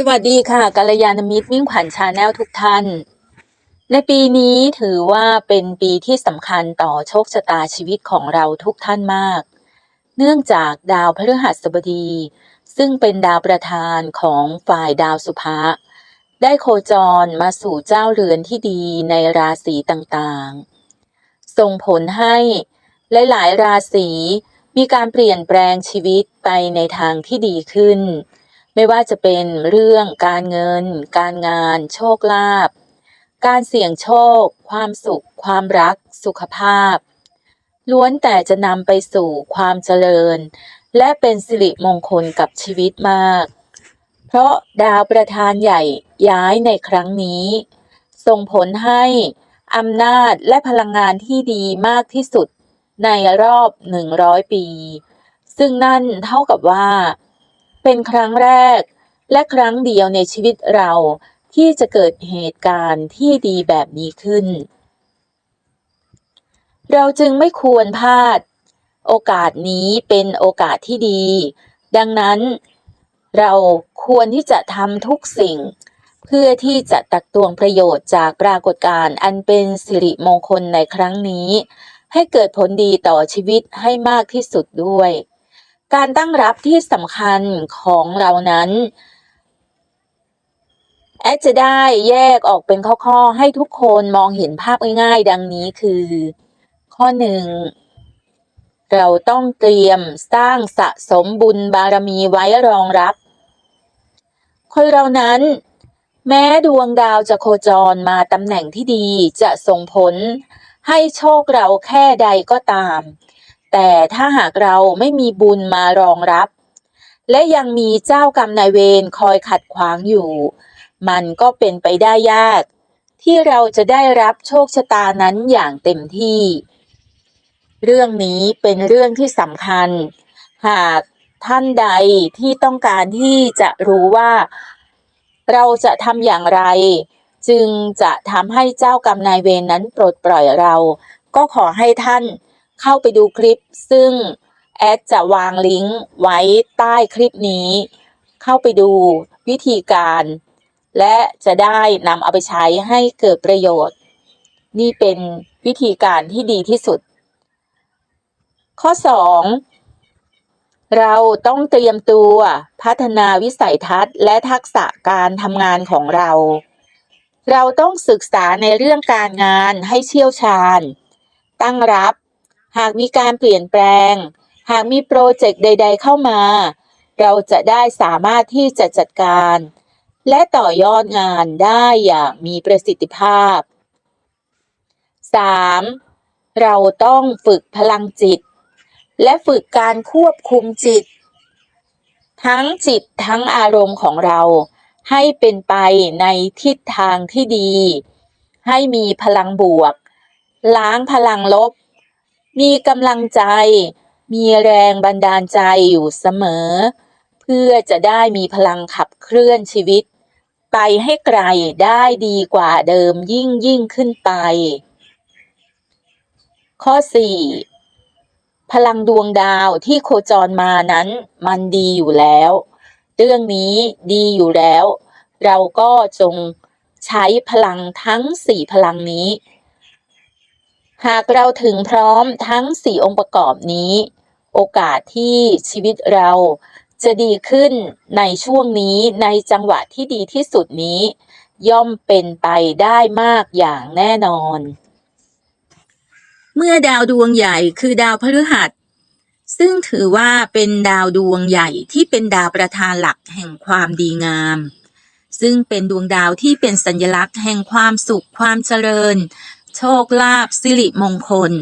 สวัสดีค่ะกัลยาณมิตรมิ่งขวัญชาแนลทุกท่าน ในปีนี้ถือว่าเป็นปีที่สำคัญต่อโชคชะตาชีวิตของเราทุกท่านมาก เนื่องจากดาวพฤหัสบดี ซึ่งเป็นดาวประธานของฝ่ายดาวสุภะได้โคจรมาสู่เจ้าเรือนที่ดีในราศีต่างๆ ส่งผลให้หลายๆ ราศีมีการเปลี่ยนแปลงชีวิตไปในทางที่ดีขึ้น ไม่ว่าจะเป็นเรื่องการเงิน การงาน โชคลาภการเสี่ยงโชค ความสุข ความรัก สุขภาพ ล้วนแต่จะนำไปสู่ความเจริญ และเป็นสิริมงคลกับชีวิตมาก เพราะดาวประธานใหญ่ย้ายในครั้งนี้ ส่งผลให้อำนาจและพลังงานที่ดีมากที่สุดในรอบ 100 ปี ซึ่งนั่นเท่ากับว่า เป็นครั้งแรก และครั้งเดียวในชีวิตเราที่จะเกิดเหตุการณ์ที่ดีแบบนี้ขึ้น เราจึงไม่ควรพลาด โอกาสนี้เป็นโอกาสที่ดี ดังนั้น เราควรที่จะทำทุกสิ่ง เพื่อที่จะตักตวงประโยชน์จากปรากฏการณ์อันเป็นสิริมงคลในครั้งนี้ ให้เกิดผลดีต่อชีวิตให้มากที่สุดด้วย การตั้งรับที่สำคัญของเรานั้น แอดจะได้แยกออกเป็นข้อๆ ให้ทุกคนมองเห็นภาพง่ายๆ ดังนี้คือ ข้อหนึ่งเราต้องเตรียมสร้างสะสมบุญบารมีไว้รองรับ คนเรานั้น แม้ดวงดาวจะโคจรมาตำแหน่งที่ดีจะส่งผลให้โชคเราแค่ใดก็ตาม แต่ถ้าหากเราไม่มีบุญมารองรับ และยังมีเจ้ากรรมนายเวรคอยขัดขวางอยู่ มันก็เป็นไปได้ยาก ที่เราจะได้รับโชคชะตานั้นอย่างเต็มที่ เรื่องนี้เป็นเรื่องที่สำคัญ หากท่านใดที่ต้องการที่จะรู้ว่า เราจะทำอย่างไร จึงจะทำให้เจ้ากรรมนายเวรนนั้นปลดปล่อยเรา ก็ขอให้ท่าน เข้าไปดูคลิป ซึ่งแอดจะวางลิงก์ไว้ใต้คลิปนี้ เข้าไปดูวิธีการ และจะได้นำเอาไปใช้ให้เกิดประโยชน์ นี่เป็นวิธีการที่ดีที่สุด ข้อ 2 เราต้องเตรียมตัวพัฒนาวิสัยทัศน์และทักษะการทำงานของเรา เราต้องศึกษาในเรื่องการงานให้เชี่ยวชาญ ตั้งรับ หากมีการเปลี่ยนแปลง หากมีโปรเจกต์ใด ๆ เข้ามา เราจะได้สามารถที่จะจัดการ และต่อยอดงานได้อย่างมีประสิทธิภาพ 3. เราต้องฝึกพลังจิต และฝึกการควบคุมจิต ทั้งจิตทั้งอารมณ์ของเรา ให้เป็นไปในทิศทางที่ดี ให้มีพลังบวก ล้างพลังลบ มีกำลังใจ มีแรงบันดาลใจอยู่เสมอ เพื่อจะได้มีพลังขับเคลื่อนชีวิต ไปให้ไกลได้ดีกว่าเดิมยิ่งยิ่งขึ้นไป ข้อ 4 พลังดวงดาวที่โคจรมานั้นมันดีอยู่แล้ว เรื่องนี้ดีอยู่แล้ว เราก็จงใช้พลังทั้ง4พลังนี้ หากเราถึงพร้อมทั้ง 4 องค์ประกอบนี้ โอกาสที่ชีวิตเราจะดีขึ้นในช่วงนี้ในจังหวะที่ดีที่สุดนี้ ย่อมเป็นไปได้มากอย่างแน่นอน เมื่อดาวดวงใหญ่คือดาวพฤหัส ซึ่งถือว่าเป็นดาวดวงใหญ่ที่เป็นดาวประธานหลักแห่งความดีงามซึ่งเป็นดวงดาวที่เป็นสัญลักษณ์แห่งความสุขความเจริญ โชคลาภสิริมงคล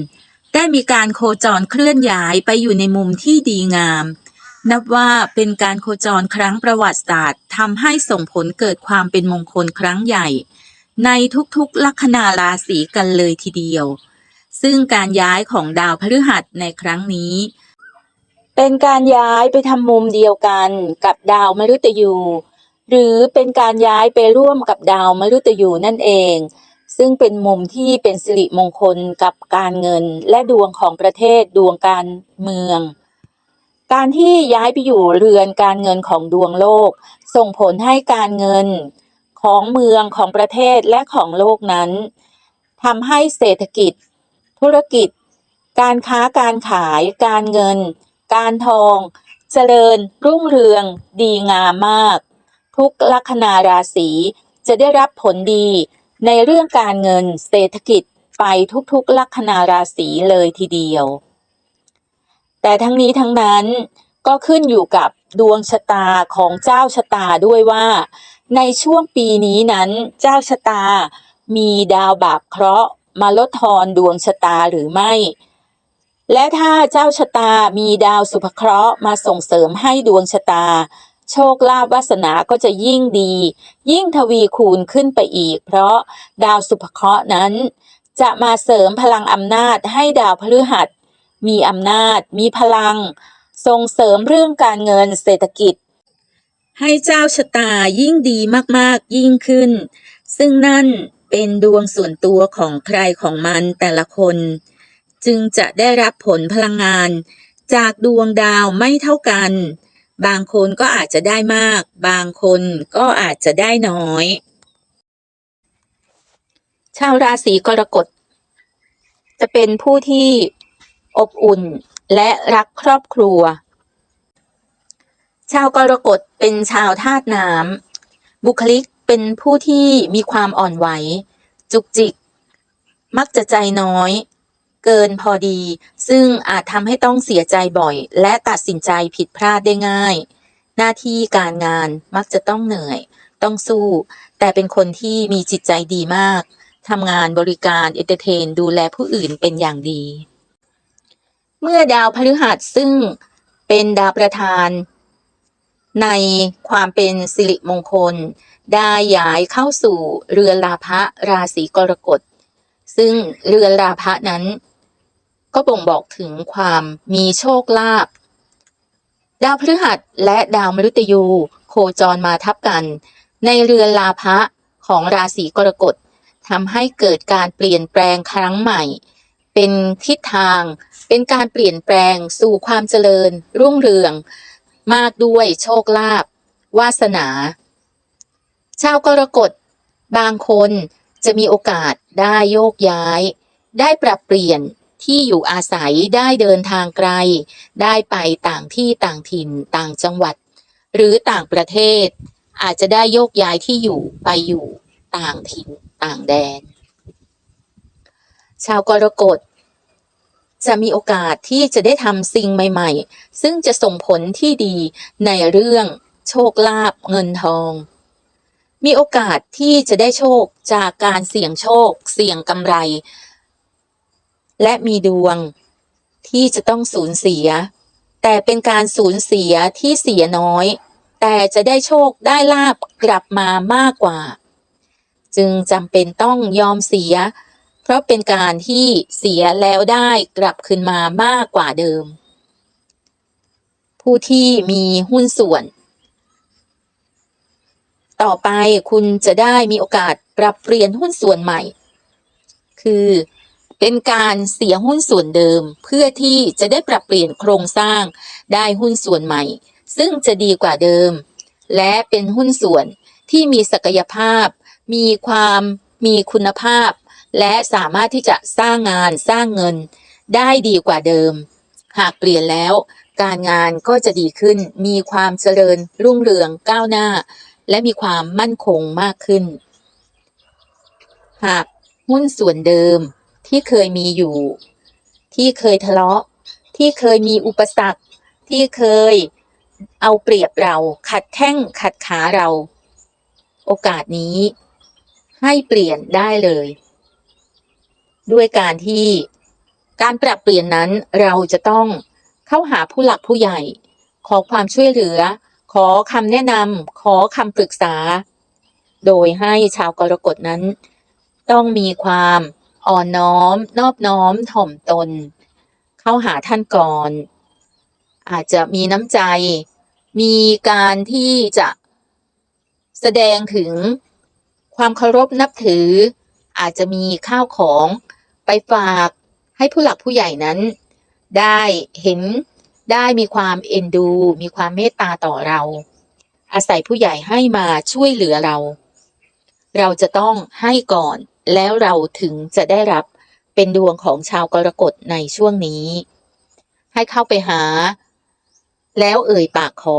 ได้มีการโคจรเคลื่อนย้ายไปอยู่ในมุมที่ดีงาม นับว่าเป็นการโคจรครั้งประวัติศาสตร์ทำให้ส่งผลเกิดความเป็นมงคลครั้งใหญ่ ในทุกๆลัคนาราศีกันเลยทีเดียว ซึ่งการย้ายของดาวพฤหัสในครั้งนี้ เป็นการย้ายไปทำมุมเดียวกันกับดาวมฤตยูหรือเป็นการย้ายไปร่วมกับดาวมฤตยูนั่นเอง ซึ่งเป็นมุมที่เป็นสิริมงคลกับการเงินและดวงของประเทศดวงการเมือง การที่ย้ายไปอยู่เรือนการเงินของดวงโลก ส่งผลให้การเงินของเมืองของประเทศและของโลกนั้นทำให้เศรษฐกิจ ธุรกิจ การค้าการขาย การเงิน การทอง เจริญ รุ่งเรือง ดีงามมาก ทุกลัคนาราศีจะได้รับผลดี ในเรื่องการเงินเศรษฐกิจไปทุกๆ ลัคนาราศีเลยทีเดียว แต่ทั้งนี้ทั้งนั้นก็ขึ้นอยู่กับดวงชะตาของเจ้าชะตาด้วยว่า ในช่วงปีนี้นั้นเจ้าชะตามีดาวบาปเคราะห์มาลดทอนดวงชะตาหรือไม่ และถ้าเจ้าชะตามีดาวสุภเคราะห์มาส่งเสริมให้ดวงชะตา โชคลาภวาสนาก็จะยิ่งดี ยิ่งทวีคูณขึ้นไปอีก เพราะดาวสุภเคราะห์นั้น จะมาเสริมพลังอำนาจให้ดาวพฤหัส มีอำนาจ มีพลัง ส่งเสริมเรื่องการเงินเศรษฐกิจ ให้เจ้าชะตายิ่งดีมากๆยิ่งขึ้น ซึ่งนั่นเป็นดวงส่วนตัวของใครของมันแต่ละคน จึงจะได้รับผลพลังงาน จากดวงดาวไม่เท่ากัน บางคนก็อาจจะได้มาก บางคนก็อาจจะได้น้อย ชาวราศีกรกฎ จะเป็นผู้ที่อบอุ่นและรักครอบครัว ชาวกรกฎเป็นชาวธาตุน้ำบุคลิกเป็นผู้ที่มีความอ่อนไหว จุกจิก มักจะใจน้อย เกินพอดี ซึ่งอาจทำให้ต้องเสียใจบ่อย และตัดสินใจผิดพลาดได้ง่าย หน้าที่การงานมักจะต้องเหนื่อย ต้องสู้ แต่เป็นคนที่มีจิตใจดีมากทำงานบริการเอนเตอร์เทน ดูแลผู้อื่นเป็นอย่างดี เมื่อดาวพฤหัสซึ่งเป็นดาวประธาน ในความเป็นสิริมงคล ได้ย้ายเข้าสู่เรือนราพะราศีกรกฎซึ่งเรือนราพะนั้น ก็บ่งบอกถึงความมีโชคลาภดาวพฤหัสและดาวมฤตยู โคจรมาทับกัน ในเรือนราพะของราศีกรกฎทำให้เกิดการเปลี่ยนแปลงครั้งใหม่ เป็นทิศทาง เป็นการเปลี่ยนแปลงสู่ความเจริญ รุ่งเรือง มากด้วยโชคลาภวาสนา ชาวกรกฎบางคนจะมีโอกาสได้โยกย้าย ได้ปรับเปลี่ยน ที่อยู่อาศัยได้เดินทางไกล ได้ไปต่างที่ต่างถิ่นต่างจังหวัด หรือต่างประเทศ อาจจะได้โยกย้ายที่อยู่ไปอยู่ต่างถิ่นต่างแดน ชาวกรกฎจะมีโอกาสที่จะได้ทำสิ่งใหม่ ๆ ซึ่งจะส่งผลที่ดีในเรื่องโชคลาภเงินทอง มีโอกาสที่จะได้โชคจากการเสี่ยงโชค เสี่ยงกำไร และมีดวง ที่จะต้องสูญเสีย แต่เป็นการสูญเสียที่เสียน้อย แต่จะได้โชคได้ลาบกลับมามากกว่า จึงจำเป็นต้องยอมเสีย เพราะเป็นการที่เสียแล้วได้กลับคืนมามากกว่าเดิม ผู้ที่มีหุ้นส่วน ต่อไปคุณจะได้มีโอกาสปรับเปลี่ยนหุ้นส่วนใหม่ คือ เป็นการเสียหุ้นส่วนเดิม เพื่อที่จะได้ปรับเปลี่ยนโครงสร้างได้หุ้นส่วนใหม่ ซึ่งจะดีกว่าเดิม และเป็นหุ้นส่วนที่มีศักยภาพ มีความมีคุณภาพ และสามารถที่จะสร้างงานสร้างเงิน ได้ดีกว่าเดิม หากเปลี่ยนแล้ว การงานก็จะดีขึ้น มีความเจริญรุ่งเรืองก้าวหน้า และมีความมั่นคงมากขึ้น หากหุ้นส่วนเดิม ที่เคยมีอยู่ ที่เคยทะเลาะ ที่เคยมีอุปสรรค ที่เคยเอาเปรียบเรา ขัดแข้งขัดขาเรา โอกาสนี้ ให้เปลี่ยนได้เลย ด้วยการที่การปรับเปลี่ยนนั้นเราจะต้องเข้าหาผู้หลักผู้ใหญ่ ขอความช่วยเหลือ ขอคำแนะนำขอคำปรึกษา โดยให้ชาวกรกฎนั้น ต้องมีความ อ่อนน้อม นอบน้อม ถ่อมตน เข้าหาท่านก่อน อาจจะมีน้ำใจ มีการที่จะแสดงถึงความเคารพนับถือ อาจจะมีข้าวของไปฝากให้ผู้หลักผู้ใหญ่นั้น ได้เห็นได้มีความเอ็นดู มีความเมตตาต่อเรา อาศัยผู้ใหญ่ให้มาช่วยเหลือเรา เราจะต้องให้ก่อน แล้วเราถึงจะได้รับเป็นดวงของชาวกรกฎในช่วงนี้ ให้เข้าไปหา แล้วเอ่ยปากขอ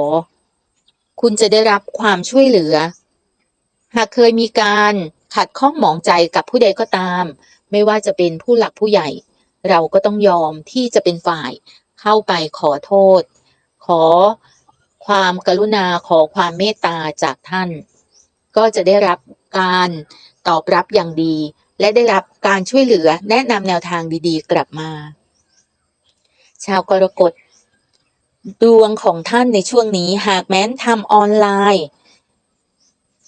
คุณจะได้รับความช่วยเหลือ หากเคยมีการขัดข้องหมองใจกับผู้ใดก็ตาม ไม่ว่าจะเป็นผู้หลักผู้ใหญ่ เราก็ต้องยอมที่จะเป็นฝ่ายเข้าไปขอโทษ ขอความกรุณาขอความเมตตาจากท่าน ก็จะได้รับการ ตอบรับอย่างดี และได้รับการช่วยเหลือแนะนำแนวทางดีๆ กลับมา ชาวกรกฎดวงของท่านในช่วงนี้หากแม้นทำออนไลน์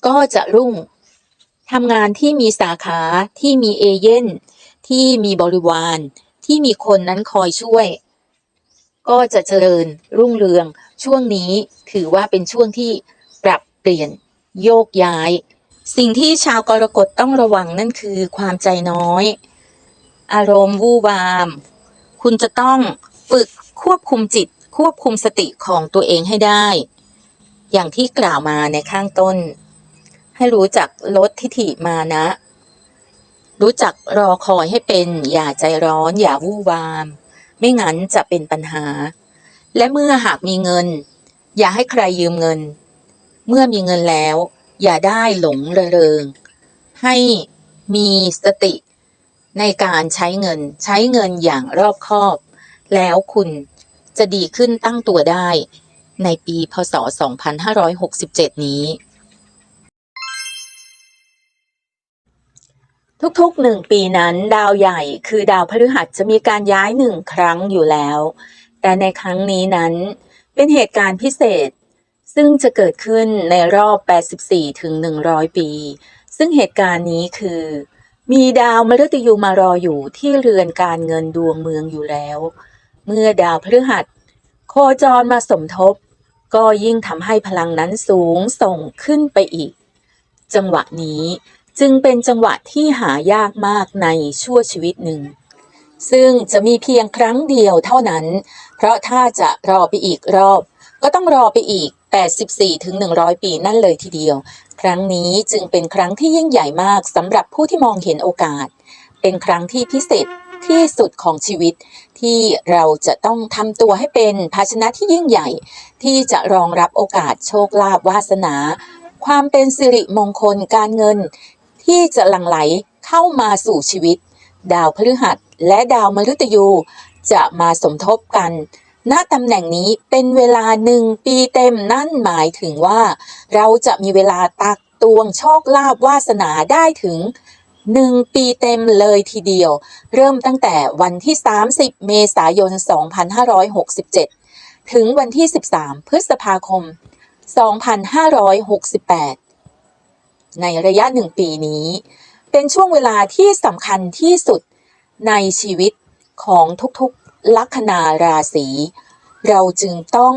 ก็จะรุ่งทำงานที่มีสาขาที่มีเอเย่นที่มีบริวาร ที่มีคนนั้นคอยช่วย ก็จะเจริญรุ่งเรือง ช่วงนี้ถือว่าเป็นช่วงที่ปรับเปลี่ยนโยกย้าย สิ่งที่ชาวกรกฎต้องระวังนั่นคือความใจน้อย อารมณ์วู่วาม คุณจะต้องฝึกควบคุมจิต ควบคุมสติของตัวเองให้ได้ อย่างที่กล่าวมาในข้างต้น ให้รู้จักลดทิฐิมานะ รู้จักรอคอยให้เป็น อย่าใจร้อน อย่าวู่วาม ไม่งั้นจะเป็นปัญหา และเมื่อหากมีเงิน อย่าให้ใครยืมเงิน เมื่อมีเงินแล้ว อย่าได้หลงระเริง ให้มีสติในการใช้เงินใช้เงินอย่างรอบคอบ แล้วคุณจะดีขึ้นตั้งตัวได้ในปีพศ 2567 นี้ ทุกๆหนึ่งปีนั้น ดาวใหญ่คือดาวพฤหัสจะมีการย้ายหนึ่งครั้งอยู่แล้ว แต่ในครั้งนี้นั้นเป็นเหตุการณ์พิเศษ ซึ่งจะเกิดขึ้นในรอบ 84 ถึง 100 ปี ซึ่งเหตุการณ์นี้คือ มีดาวมฤตยูมารออยู่ที่เรือนการเงินดวงเมืองอยู่แล้ว เมื่อดาวพฤหัส โคจรมาสมทบ ก็ยิ่งทำให้พลังนั้นสูงส่งขึ้นไปอีก จังหวะนี้จึงเป็นจังหวะที่หายากมากในชั่วชีวิตหนึ่ง ซึ่งจะมีเพียงครั้งเดียวเท่านั้น เพราะถ้าจะรอไปอีกรอบ ก็ต้องรอไปอีก 84 ถึง 100 ปีนั่นเลยทีเดียว ครั้งนี้จึงเป็นครั้งที่ยิ่งใหญ่มากสำหรับผู้ที่มองเห็นโอกาส เป็นครั้งที่พิเศษที่สุดของชีวิตที่เราจะต้องทำตัวให้เป็นภาชนะที่ยิ่งใหญ่ ที่จะรองรับโอกาสโชคลาภวาสนา ความเป็นสิริมงคลการเงิน ที่จะหลั่งไหลเข้ามาสู่ชีวิต ดาวพฤหัสและดาวมฤตยูจะมาสมทบกัน ณตำแหน่งนี้เป็นเวลาหนึ่งปีเต็มนั่นหมายถึงว่า เราจะมีเวลาตักตวงโชคลาภวาสนาได้ถึงหนึ่งปีเต็มเลยทีเดียว เริ่มตั้งแต่วันที่ 30 เมษายน 2567 ถึงวันที่ 13 พฤษภาคม 2568 ในระยะหนึ่งปีนี้ เป็นช่วงเวลาที่สำคัญที่สุดในชีวิตของทุกๆ ลัคนาราศีเราจึงต้อง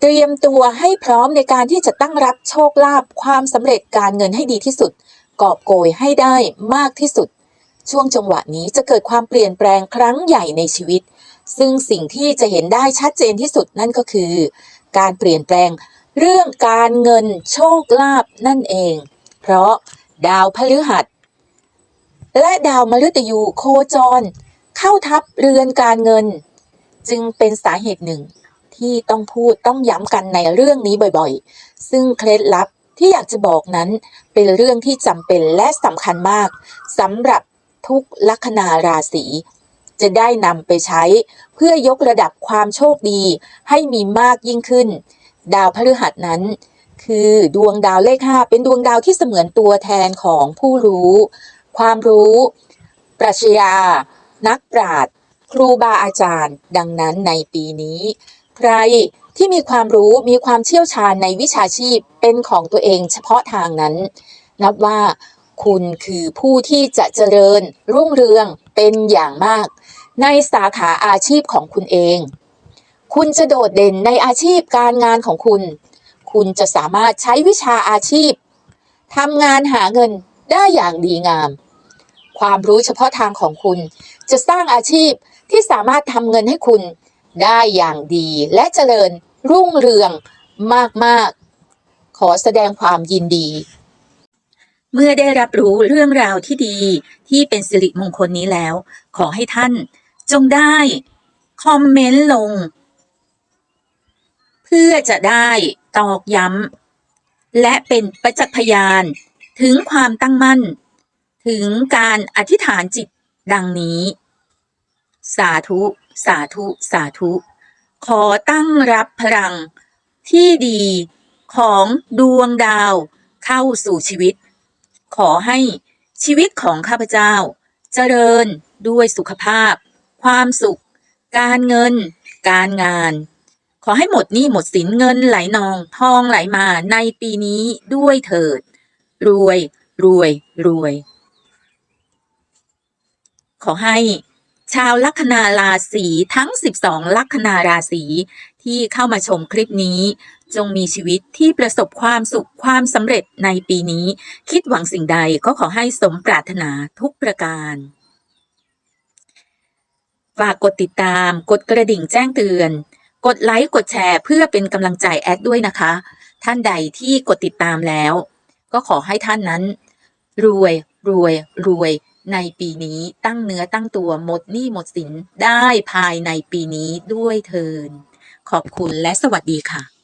เตรียมตัวให้พร้อมในการที่จะตั้งรับโชคลาภความสำเร็จการเงินให้ดีที่สุด กอบโกยให้ได้มากที่สุด ช่วงจังหวะนี้จะเกิดความเปลี่ยนแปลงครั้งใหญ่ในชีวิต ซึ่งสิ่งที่จะเห็นได้ชัดเจนที่สุดนั่นก็คือ การเปลี่ยนแปลงเรื่องการเงินโชคลาภนั่นเอง เพราะดาวพฤหัส และดาวมฤตยูโคจร เข้าทับเรือนการเงิน จึงเป็นสาเหตุหนึ่ง ที่ต้องพูดต้องย้ำกันในเรื่องนี้บ่อยๆ ซึ่งเคล็ดลับที่อยากจะบอกนั้นเป็นเรื่องที่จำเป็นและสำคัญมากสำหรับทุกลัคนาราศีจะได้นำไปใช้เพื่อยกระดับความโชคดีให้มีมากยิ่งขึ้น ดาวพฤหัสนั้น คือดวงดาวเลขห้าเป็นดวงดาวที่เสมือนตัวแทนของผู้รู้ ความรู้ ปรัชญา นักปราชญ์ครูบาอาจารย์ ดังนั้นในปีนี้ ใครที่มีความรู้มีความเชี่ยวชาญในวิชาชีพเป็นของตัวเองเฉพาะทางนั้น นับว่าคุณคือผู้ที่จะเจริญ รุ่งเรืองเป็นอย่างมาก ในสาขาอาชีพของคุณเอง คุณจะโดดเด่นในอาชีพการงานของคุณ คุณจะสามารถใช้วิชาอาชีพทำงานหาเงินได้อย่างดีงาม ความรู้เฉพาะทางของคุณ จะสร้างอาชีพที่สามารถทำเงินให้คุณได้อย่างดีและเจริญรุ่งเรืองมาก ๆ ขอแสดงความยินดี เมื่อได้รับรู้เรื่องราวที่ดีที่เป็นสิริมงคลนี้แล้ว ขอให้ท่านจงได้คอมเมนต์ลง เพื่อจะได้ตอกย้ำและเป็นประจักษ์พยานถึงความตั้งมั่น ถึงการอธิษฐานจิตดังนี้ สาธุ สาธุ สาธุ ขอตั้งรับพลัง ที่ดีของดวงดาวเข้าสู่ชีวิต ขอให้ชีวิตของข้าพเจ้า เจริญด้วยสุขภาพ ความสุข การเงิน การงาน ขอให้หมดหนี้หมดสินเงินไหลนอง ทองไหลมาในปีนี้ด้วยเถิด รวย รวย รวย ขอให้ ชาวลัคนาราศีทั้ง 12 ลัคนาราศีที่เข้ามาชมคลิปนี้ จงมีชีวิตที่ประสบความสุขความสำเร็จในปีนี้ คิดหวังสิ่งใดก็ขอให้สมปรารถนาทุกประการฝากกดติดตาม กดกระดิ่งแจ้งเตือน กดไลค์ กดแชร์ เพื่อเป็นกำลังใจแอดด้วยนะคะ ท่านใดที่กดติดตามแล้ว ก็ขอให้ท่านนั้น รวยรวยรวย ในปีนี้ตั้งเนื้อตั้งตัวหมดหนี้หมดสินได้ภายในปีนี้ด้วยเทินขอบคุณและสวัสดีค่ะ